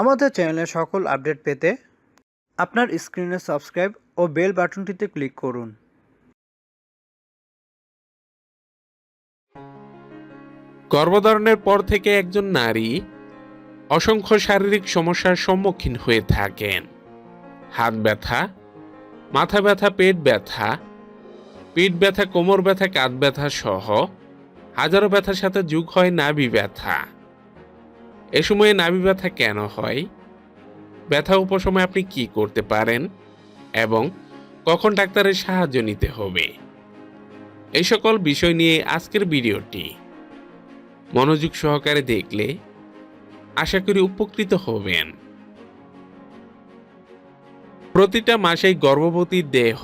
আমাদের চ্যানেলের সকল আপডেট পেতে আপনার স্ক্রিনে সাবস্ক্রাইব ও বেল বাটনটিতে ক্লিক করুন। গর্ভধারণের পর থেকে একজন নারী অসংখ্য শারীরিক সমস্যার সম্মুখীন হয়ে থাকেন। হাত ব্যথা, মাথা ব্যথা, পেট ব্যথা, পিঠ ব্যথা, কোমর ব্যথা, কাঁধ ব্যথা সহ হাজারো ব্যথার সাথে যোগ হয় নাভি ব্যথা। এ সময়ে নাভি ব্যথা কেন হয়? ব্যথা উপশমে আপনি কি করতে পারেন? এবং কখন ডাক্তারের সাহায্য নিতে হবে? এই সকল বিষয় নিয়ে আজকের ভিডিওটি মনোযোগ সহকারে দেখলে আশা করি উপকৃত হবেন। প্রতিটা মাসেই গর্ভবতীর দেহ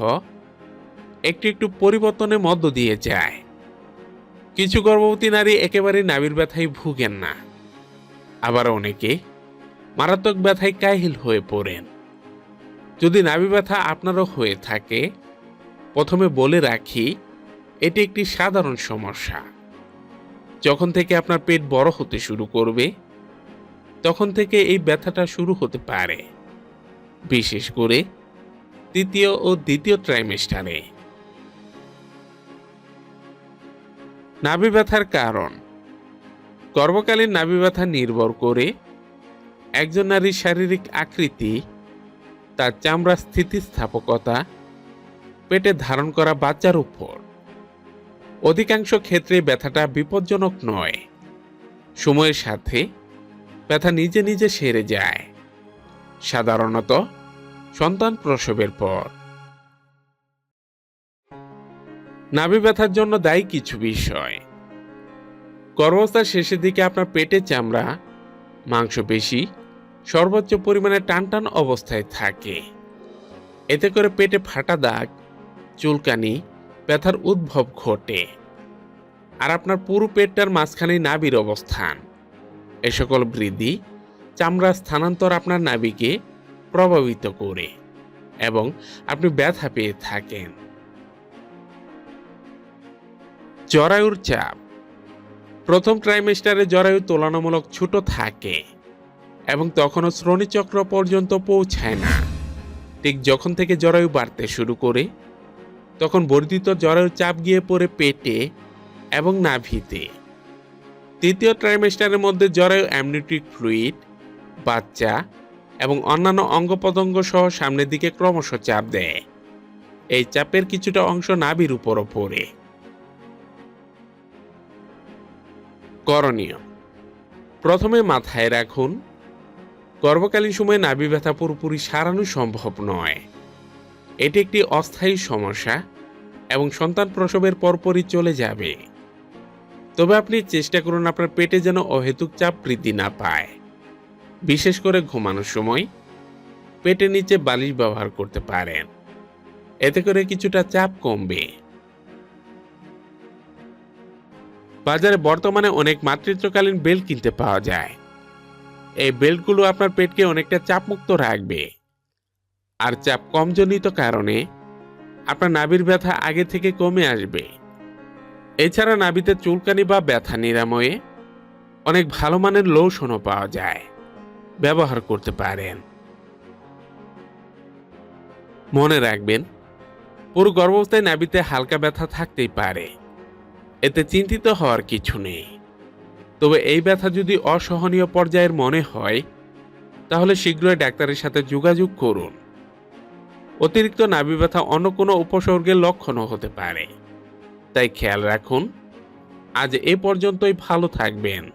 একটু একটু পরিবর্তনের মধ্য দিয়ে যায়। কিছু গর্ভবতী নারী একেবারে নাবির ব্যথায় ভুগেন না। আবার অনেকে মারাত্মক ব্যথায় কাহিল হয়ে পড়েন। যদি নাভি ব্যথা আপনারও হয়ে থাকে, প্রথমে বলে রাখি, এটি একটি সাধারণ সমস্যা। যখন থেকে আপনার পেট বড় হতে শুরু করবে, তখন থেকে এই ব্যথাটা শুরু হতে পারে। বিশেষ করে তৃতীয় ও দ্বিতীয় ট্রাইমেস্টারে নাভি ব্যথার কারণ গর্ভকালীন নাভি ব্যথা নির্ভর করে একজন নারীর শারীরিক আকৃতি, তার চামড়ার স্থিতিস্থাপকতা, পেটে ধারণ করা বাচ্চার উপর। অধিকাংশ ক্ষেত্রে ব্যথাটা বিপজ্জনক নয়। সময়ের সাথে ব্যথা নিজে নিজে সেরে যায়। সাধারণত সন্তান প্রসবের পর। নাভি ব্যথার জন্য দায়ী কিছু বিষয়। গর্ভাবস্থার শেষের দিকে আপনার পেটের চামড়া মাংসপেশি সর্বোচ্চ পরিমাণে টানটান অবস্থায় থাকে। এতে করে পেটে ফাটা দাগ, চুলকানি, ব্যথার উদ্ভব ঘটে। আর আপনার পুরো পেটটার মাঝখানে নাভির অবস্থান। এ সকল বৃদ্ধি চামড়ার স্থানান্তর আপনার নাবিকে প্রভাবিত করে এবং আপনি ব্যথা পেয়ে থাকেন। জরায়ুর চাপ প্রথম ট্রাইমেস্টারে জরায়ু তুলনামূলক ছোট থাকে এবং তখনও শ্রোণীচক্র পর্যন্ত পৌঁছায় না। ঠিক যখন থেকে জরায়ু বাড়তে শুরু করে, তখন বর্ধিত জরায়ুর চাপ গিয়ে পড়ে পেটে এবং নাভিতে। তৃতীয় ট্রাইমেস্টারের মধ্যে জরায়ু অ্যামনিটিক ফ্লুইড বাচ্চা এবং অন্যান্য অঙ্গ প্রত্যঙ্গ সহ সামনের দিকে ক্রমশ চাপ দেয়। এই চাপের কিছুটা অংশ নাভির উপরও পড়ে। করণীয়। প্রথমে মাথায় রাখুন, গর্ভকালীন সময়ে নাভি ব্যথা পুরোপুরি সারানো সম্ভব নয়। এটি একটি অস্থায়ী সমস্যা এবং সন্তান প্রসবের পরপরই চলে যাবে। তবে আপনি চেষ্টা করুন আপনার পেটে যেন অহেতুক চাপ বৃদ্ধি না পায়। বিশেষ করে ঘুমানোর সময় পেটের নিচে বালিশ ব্যবহার করতে পারেন। এতে করে কিছুটা চাপ কমবে। বাজারে বর্তমানে অনেক মাতৃত্বকালীন বেল্ট কিনতে পাওয়া যায়। এই বেল্টগুলো আপনার পেটকে অনেকটা চাপমুক্ত রাখবে। আর চাপ কমজনিত কারণে আপনার নাভির ব্যথা আগে থেকে কমে আসবে। এছাড়া নাভিতে চুলকানি বা ব্যথা নিরাময়ে অনেক ভালো মানের লোশনও পাওয়া যায়। ব্যবহার করতে পারেন। মনে রাখবেন, পুরো গর্ভাবস্থায় নাভিতে হালকা ব্যথা থাকতেই পারে। এতে চিন্তিত হওয়ার কিছু নেই। তবে এই ব্যথা যদি অসহনীয় পর্যায়ের মনে হয়, তাহলে শীঘ্রই ডাক্তারের সাথে যোগাযোগ করুন। অতিরিক্ত নাভি ব্যথা অন্য কোনো উপসর্গের লক্ষণও হতে পারে। তাই খেয়াল রাখুন। আজ এ পর্যন্তই ভালো থাকবেন।